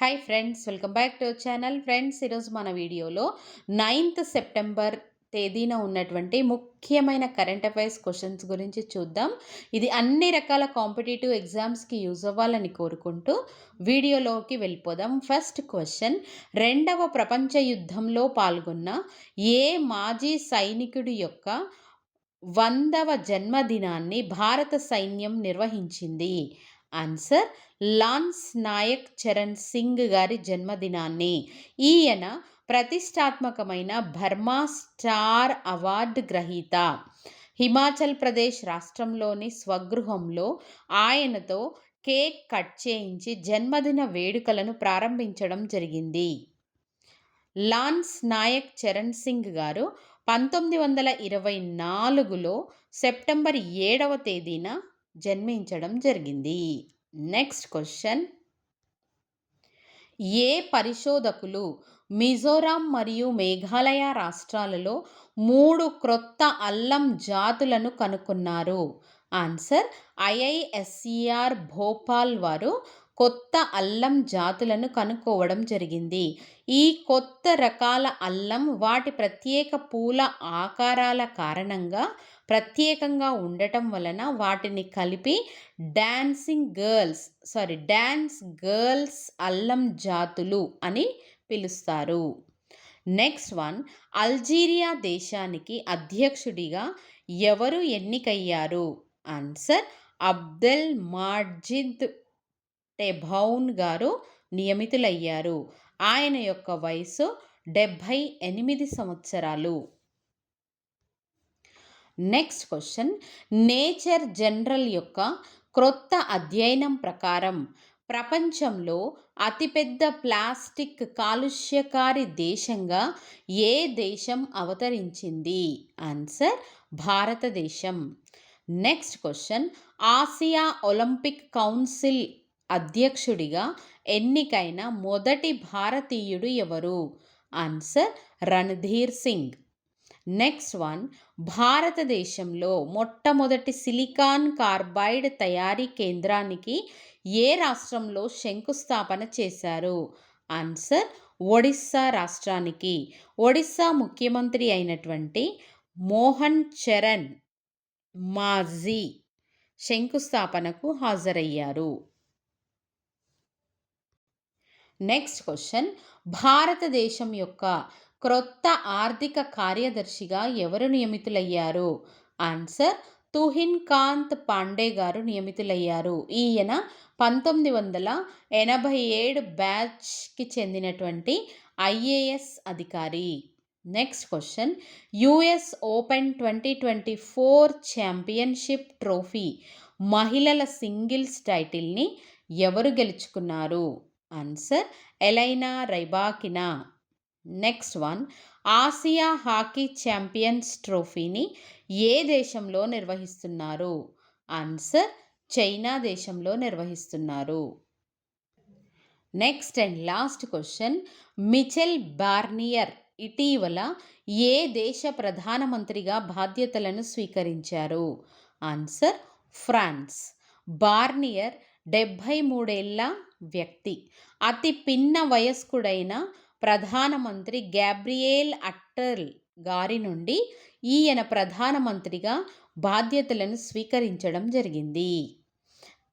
Hi friends welcome back to channel friends ఈరోజు మన వీడియోలో నైన్త్ సెప్టెంబర్ తేదీన ఉన్నటువంటి ముఖ్యమైన కరెంట్ అఫైర్స్ క్వశ్చన్స్ గురించి చూద్దాం. ఇది అన్ని రకాల కాంపిటేటివ్ ఎగ్జామ్స్కి యూజ్ అవ్వాలని కోరుకుంటూ వీడియోలోకి వెళ్ళిపోదాం. ఫస్ట్ క్వశ్చన్ రెండవ ప్రపంచ యుద్ధంలో పాల్గొన్న ఏ మాజీ సైనికుడి యొక్క వందవ జన్మదినాన్ని భారత సైన్యం నిర్వహించింది? ఆన్సర్ లాన్స్ నాయక్ చరణ్ సింగ్ గారి జన్మదినాన్ని. ఈయన ప్రతిష్టాత్మకమైన బర్మా స్టార్ అవార్డు గ్రహీత. హిమాచల్ ప్రదేశ్ రాష్ట్రంలోని స్వగృహంలో ఆయనతో కేక్ కట్ చేయించి జన్మదిన వేడుకలను ప్రారంభించడం జరిగింది. లాన్స్ నాయక్ చరణ్ సింగ్ గారు పంతొమ్మిది వందల ఇరవై నాలుగులో సెప్టెంబర్ ఏడవ తేదీన జన్మించడం జరిగింది. Next question. ఏ పరిశోధకులు మిజోరాం మరియు మేఘాలయ రాష్ట్రాలలో మూడు క్రొత్త అల్లం జాతులను కనుక్కున్నారు? ఆన్సర్ ఐఐఎస్సిఆర్ భోపాల్ వారు కొత్త అల్లం జాతులను కనుక్కోవడం జరిగింది. ఈ కొత్త రకాల అల్లం వాటి ప్రత్యేక పూల ఆకారాల కారణంగా ప్రత్యేకంగా ఉండటం వలన వాటిని కలిపి dancing girls sorry dance girls అల్లం జాతులు అని పిలుస్తారు. నెక్స్ట్ వన్ అల్జీరియా దేశానికి అధ్యక్షుడిగా ఎవరు ఎన్నికయ్యారు? ఆన్సర్ అబ్దెల్ మాజిద్ టెభౌన్ గారు నియమితులయ్యారు. ఆయన యొక్క వయసు డెబ్భై ఎనిమిది సంవత్సరాలు. Next question. నేచర్ జనరల్ యొక్క క్రొత్త అధ్యయనం ప్రకారం ప్రపంచంలో అతిపెద్ద ప్లాస్టిక్ కాలుష్యకారి దేశంగా ఏ దేశం అవతరించింది? ఆన్సర్ భారతదేశం. Next question. Asia Olympic council అధ్యక్షుడిగా ఎన్నికైన మొదటి భారతీయుడు ఎవరు? Answer Randhir Singh. Next one భారతదేశంలో మొట్టమొదటి సిలికాన్ కార్బైడ్ తయారీ కేంద్రానికి ఏ రాష్ట్రంలో శంకుస్థాపన చేశారు? ఆన్సర్ ఒడిస్సా రాష్ట్రానికి. ఒడిస్సా ముఖ్యమంత్రి అయినటువంటి మోహన్ చరణ్ మాజీ శంకుస్థాపనకు హాజరయ్యారు. నెక్స్ట్ క్వశ్చన్ భారతదేశం యొక్క క్రొత్త ఆర్థిక కార్యదర్శిగా ఎవరు నియమితులయ్యారు? ఆన్సర్ తుహిన్ కాంత్ పాండే గారు నియమితులయ్యారు. ఈయన పంతొమ్మిది వందల ఎనభై ఏడు బ్యాచ్కి చెందినటువంటి ఐఏఎస్ అధికారి. Next question US open twenty twenty four championship trophy మహిళల సింగిల్స్ టైటిల్ని ఎవరు గెలుచుకున్నారు? Answer Elena Rybakina next one Asia hockey champions ట్రోఫీని ఏ దేశంలో నిర్వహిస్తున్నారు? ఆన్సర్ చైనా దేశంలో నిర్వహిస్తున్నారు. Next and last question Michel Barnier ఇటీవల ఏ దేశ ప్రధానమంత్రిగా బాధ్యతలను స్వీకరించారు? ఆన్సర్ ఫ్రాన్స్ బార్నియర్ డెబ్భై మూడేళ్ళ వ్యక్తి. అతి పిన్న వయస్కుడైన ప్రధానమంత్రి గ్యాబ్రియేల్ అట్టల్ గారి నుండి ఈయన ప్రధానమంత్రిగా బాధ్యతలను స్వీకరించడం జరిగింది.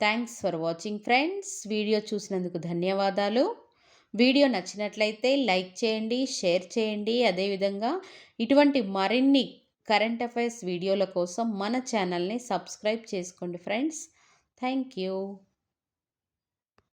Thanks for watching friends. Video చూసినందుకు ధన్యవాదాలు. వీడియో నచ్చినట్లయితే లైక్ చేయండి షేర్ చేయండి. అదేవిధంగా ఇటువంటి మరిన్ని కరెంట్ అఫైర్స్ వీడియోల కోసం మన ఛానల్ని సబ్స్క్రైబ్ చేసుకోండి ఫ్రెండ్స్. Thank you